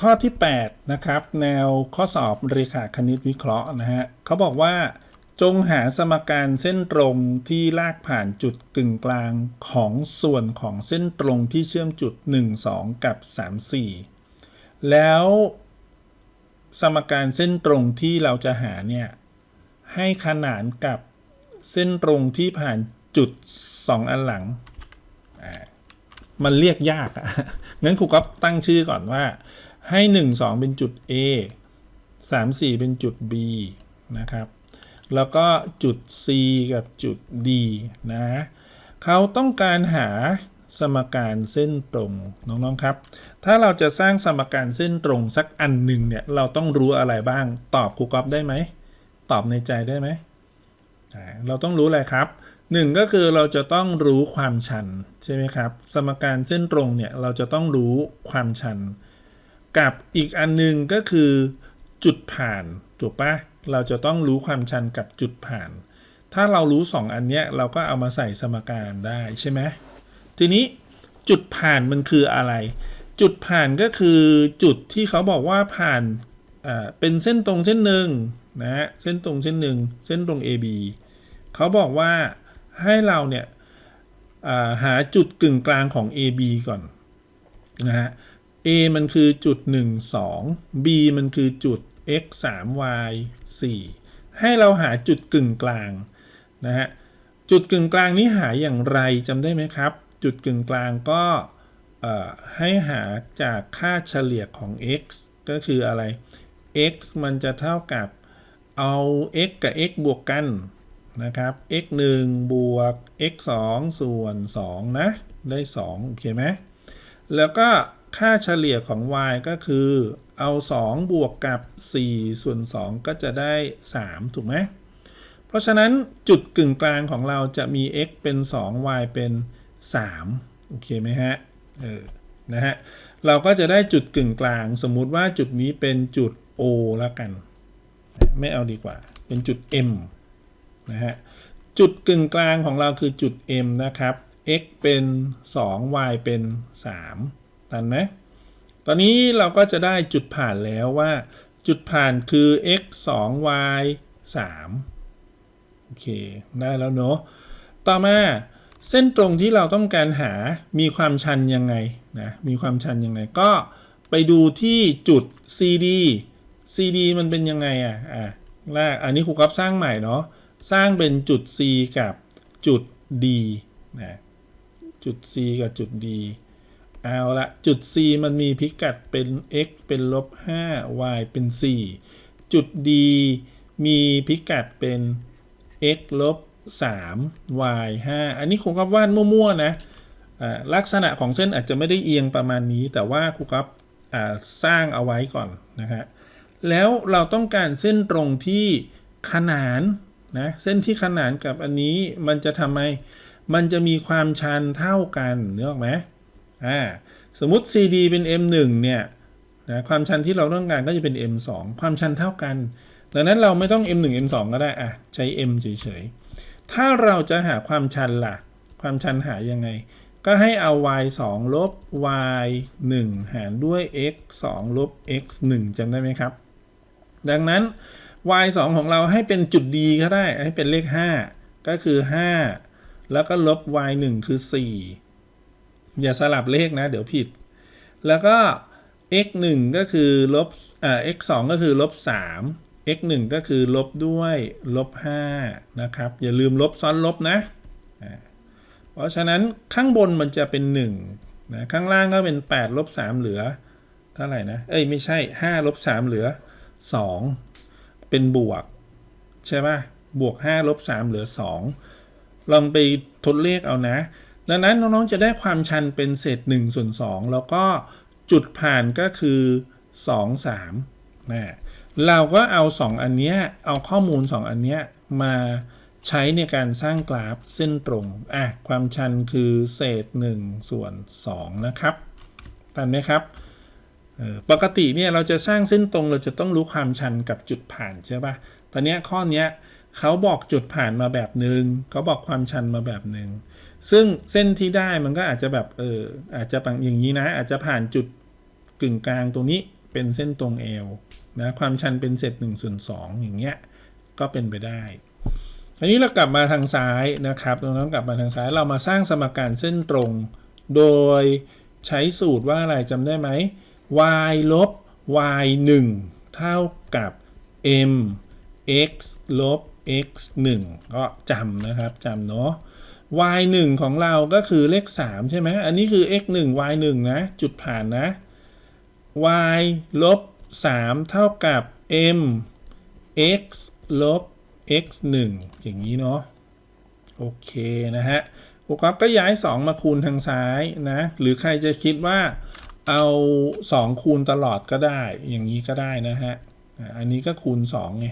ข้อที่ 8 นะครับ แนวข้อสอบเรขาคณิตวิเคราะห์นะฮะเขาบอกว่า จงหาสมการเส้นตรงที่ลากผ่านจุดกึ่งกลางของส่วนของเส้นตรงที่เชื่อมจุด 1 2 กับ 3 4 แล้วสมการเส้นตรงที่เราจะหาเนี่ย ให้ขนานกับเส้นตรงที่ผ่านจุด 2 อันหลัง มันเรียกยากอะงั้นครูก็ตั้งชื่อก่อนว่า ให้ 1 2 เป็นจุด A 3 4 เป็นจุด B นะครับ แล้วก็จุด C กับจุด D นะ เขาต้องการหาสมการเส้นตรงน้องๆครับ ถ้าเราจะสร้างสมการเส้นตรงสักอันหนึ่งเนี่ยเราต้องรู้อะไรบ้างตอบครูก๊อฟได้ไหมตอบในใจได้ไหมเราต้องรู้อะไรครับหนึ่งก็คือเราจะต้องรู้ความชันใช่ไหมครับ สมการเส้นตรงเนี่ยเราจะต้องรู้ความชัน กับอีกอันหนึงก็คือจุดผ่านถูกปะเราจะต้องรู้ความชันกับจุดผ่าน ถ้าเรารู้สองอันเนี้ยเราก็เอามาใส่สมการได้ใช่ไหมทีนี้จุดผ่านมันคืออะไร จุดผ่านก็คือจุดที่เขาบอกว่าผ่านเป็นเส้นตรงเส้นหนึ่งนะฮะเส้นตรงเส้นหนึ่งเส้นตรง AB เขาบอกว่าให้เราเนี่ยาหาจุดกึ่งกลางของ AB ก่อนนะฮะ A มันคือจุด 1 2 B มันคือจุด x 3 y 4 ให้เราหาจุดกึ่งกลางนะฮะ จุดกึ่งกลางนี้หาอย่างไรจำได้ไหมครับ จุดกึ่งกลางก็ให้หาจากค่าเฉลี่ยของ x ก็คืออะไร x มันจะเท่ากับเอา x กับ x บวกกันนะครับ x 1บวก x 2ส่วน2นะ ได้ 2 โอเคไหม แล้วก็ ค่าเฉลี่ยของ y ก็คือเอา 2 บวกกับ 4 ส่วน 2 ก็จะได้ 3 ถูกไหม เพราะฉะนั้นจุดกึ่งกลางของเราจะมี x เป็น 2 y เป็น 3 โอเคไหมฮะ เออ นะฮะ เราก็จะได้จุดกึ่งกลาง สมมุติว่าจุดนี้เป็นจุด O แล้วกัน ไม่เอาดีกว่า เป็นจุด M นะฮะ จุดกึ่งกลางของเราคือจุด M นะครับ x เป็น 2 y เป็น 3 ตันไหมตอนนี้เราก็จะได้จุดผ่านแล้วว่า จุดผ่านคือ x 2 y 3โอเค ได้แล้วเนอะต่อมาเส้นตรงที่เราต้องการหามีความชันยังไงนะมีความชันยังไงก็ไปดูที่จุด CD CD มันเป็นยังไงอะอะแรกอันนี้ครูกับสร้างใหม่เนาะสร้างเป็นจุด C กับจุด D นะจุด C กับจุด D เอาละจุด C มันมีพิกัดเป็น x เป็นลบ5 y เป็น 4 จุด D มีพิกัดเป็น x ลบ3 y 5อันนี้ครูกับวาดมั่วๆนะลักษณะของเส้นอาจจะไม่ได้เอียงประมาณนี้ แต่ว่าครูกับสร้างเอาไว้ก่อนนะฮะแล้วเราต้องการเส้นตรงที่ขนานนะเส้นที่ขนานกับอันนี้มันจะทำไมมันจะมีความชันเท่ากันเนื้ออกไหม อ่าสมมุติ CD เป็น M1 เนี่ยนะความชันที่เราต้องการก็จะเป็น M2 ความชันเท่ากัน ดังนั้นเราไม่ต้อง M1 M2 ก็ได้อะใช้ M เฉยๆ ถ้าเราจะหาความชันล่ะ ความชันหายังไง ก็ให้เอา y 2ลบ y 1 หารด้วย x 2ลบ x 1จำได้ไหมครับ ดังนั้น y 2ของเราให้เป็นจุด d ก็ได้ ให้เป็นเลข 5 ก็คือ 5 แล้วก็ลบ y 1คือ 4 อย่าสลับเลขนะ เดี๋ยวผิด แล้วก็ x 1ก็คือลบเอ่า x 2ก็คือลบ3 x 1ก็คือลบด้วยลบ5นะครับ อย่าลืมลบซ้อนลบนะ เพราะฉะนั้นข้างบนมันจะเป็น1นะข้างล่างก็เป็น8ลบ3เหลือ เท่าไหร่นะ เอ้ยไม่ใช่5ลบ3เหลือ 2 เป็นบวก ใช่ป่ะ บวก5ลบ3เหลือ 2 ลองไปทดเลขเอานะ ดังนั้นน้องๆจะได้ความชันเป็นเศษ1ส่วน2แล้วก็จุดผ่านก็คือ 2 3นะเราก็เอา 2 อันเนี้ยเอาข้อมูล 2 อันเนี้ยมาใช้ในการสร้างกราฟเส้นตรงอะความชันคือเศษ 1 ส่วน 2 นะครับตันไหมครับปกติเนี่ยเราจะสร้างเส้นตรงเราจะต้องรู้ความชันกับจุดผ่านใช่ปะ่ะตอนเนี้ยข้อนี้เขาบอกจุดผ่านมาแบบหนึ่งเขาบอกความชันมาแบบหนึ่ง ซึ่งเส้นที่ได้มันก็อาจจะแบบเอออาจจะปังอย่างนี้นะ อาจจะผ่านจุดกึ่งกลางตรงนี้เป็นเส้นตรงเอวนะความชันเป็นเศษ1ส่วน2อย่างเงี้ยก็เป็นไปได้ อันนี้เรากลับมาทางซ้ายนะครับตรงนั้นกลับมาทางซ้ายเรามาสร้างสมการเส้นตรง โดยใช้สูตรว่าอะไรจำได้ไหม y ลบ y 1เท่ากับ m x ลบ x 1ก็จำนะครับจำเนาะ y 1ของเราก็คือเลข 3 ใช่ไหมอันนี้คือ x 1 y 1นะ จุดผ่านนะ y ลบ 3 เท่ากับ m x ลบ x 1อย่างนี้เนาะ โอเคนะฮะโปรกอบก็ย้าย 2 มาคูณทางซ้ายนะ หรือใครจะคิดว่าเอา 2 คูณตลอดก็ได้ อย่างนี้ก็ได้นะฮะอะอันนี้ก็คูณ 2 ไง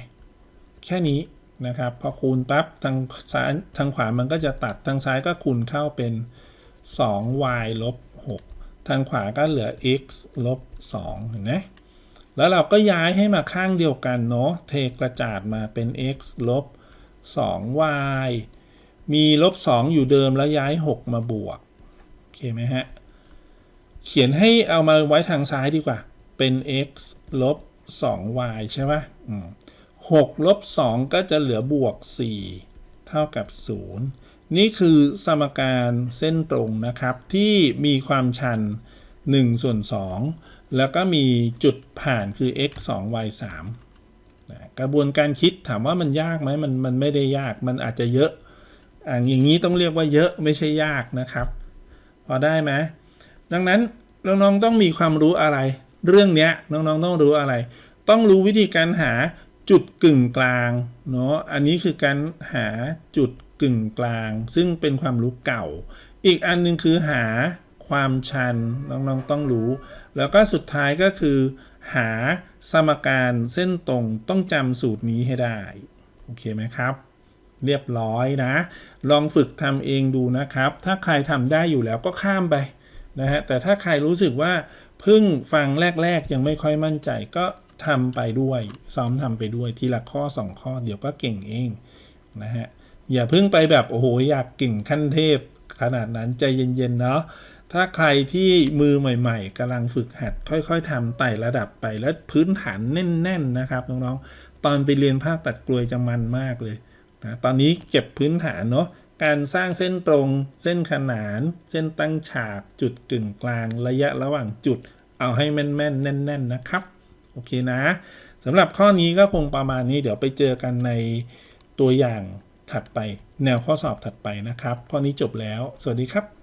แค่นี้ นะครับพอคูณปั๊บทางซ้ายทางขวามันก็จะตัดทางซ้ายก็คูณเข้าเป็น 2y ลบ6ทางขวาก็เหลือ x ลบ2เห็นไหมแล้วเราก็ย้ายให้มาข้างเดียวกันเนาะเทกระจาดมาเป็น x ลบ 2y มีลบ 2 อยู่เดิมแล้วย้าย 6 มาบวก โอเคไหมฮะ เขียนให้เอามาไว้ทางซ้ายดีกว่า เป็น x ลบ 2y ใช่ไหมอืม 6ลบ2ก็จะเหลือบวก 4 เท่ากับ 0 นี่คือสมการเส้นตรงนะครับ ที่มีความชัน 1 ส่วน 2 แล้วก็มีจุดผ่านคือ x 2 y 3นะกระบวนการคิดถามว่ามันยากไหมมันมันไม่ได้ยากมันอาจจะเยอะอ่าอย่างนี้ต้องเรียกว่าเยอะไม่ใช่ยากนะครับ พอได้ไหมดังนั้นน้องๆต้องมีความรู้อะไร เรื่องนี้น้องๆต้องรู้อะไร ต้องรู้วิธีการหา จุดกึ่งกลางเนาะอันนี้คือการหาจุดกึ่งกลาง ซึ่งเป็นความรู้เก่า อีกอันหนึงคือหาความชันน้องๆต้องรู้ แล้วก็สุดท้ายก็คือ หาสมการเส้นตรงต้องจำสูตรนี้ให้ได้โอเคไหมครับ เรียบร้อยนะ ลองฝึกทำเองดูนะครับ ถ้าใครทำได้อยู่แล้วก็ข้ามไปนะฮะแต่ถ้าใครรู้สึกว่าเพิ่งฟังแรก ๆ ยังไม่ค่อยมั่นใจก็ ทำไปด้วย ซ้อมทำไปด้วยทีละข้อ 2 ข้อ เดี๋ยวก็เก่งเองนะฮะอย่าเพิ่งไปแบบโอ้โหอยากเก่งขั้นเทพ ขนาดนั้นใจเย็นๆเนาะถ้าใครที่มือใหม่ ๆกำลังฝึกหัด ค่อยๆทำไต่ระดับไปแล้วพื้นฐานแน่น ๆ นะครับน้องๆตอนไปเรียนภาคตัดกลวยจะมันมากเลยนะตอนนี้เก็บพื้นฐานเนาะการสร้างเส้นตรง เส้นขนาน เส้นตั้งฉากจุดกึ่งกลางระยะระหว่างจุด เอาให้แม่นๆแน่น ๆนะครับ อเคนะสำหรับข้อนี้ก็คงประมาณนี้เดี๋ยวไปเจอกันในตัวอย่างถัดไป แนวข้อสอบถัดไปนะครับ ข้อนี้จบแล้ว สวัสดีครับ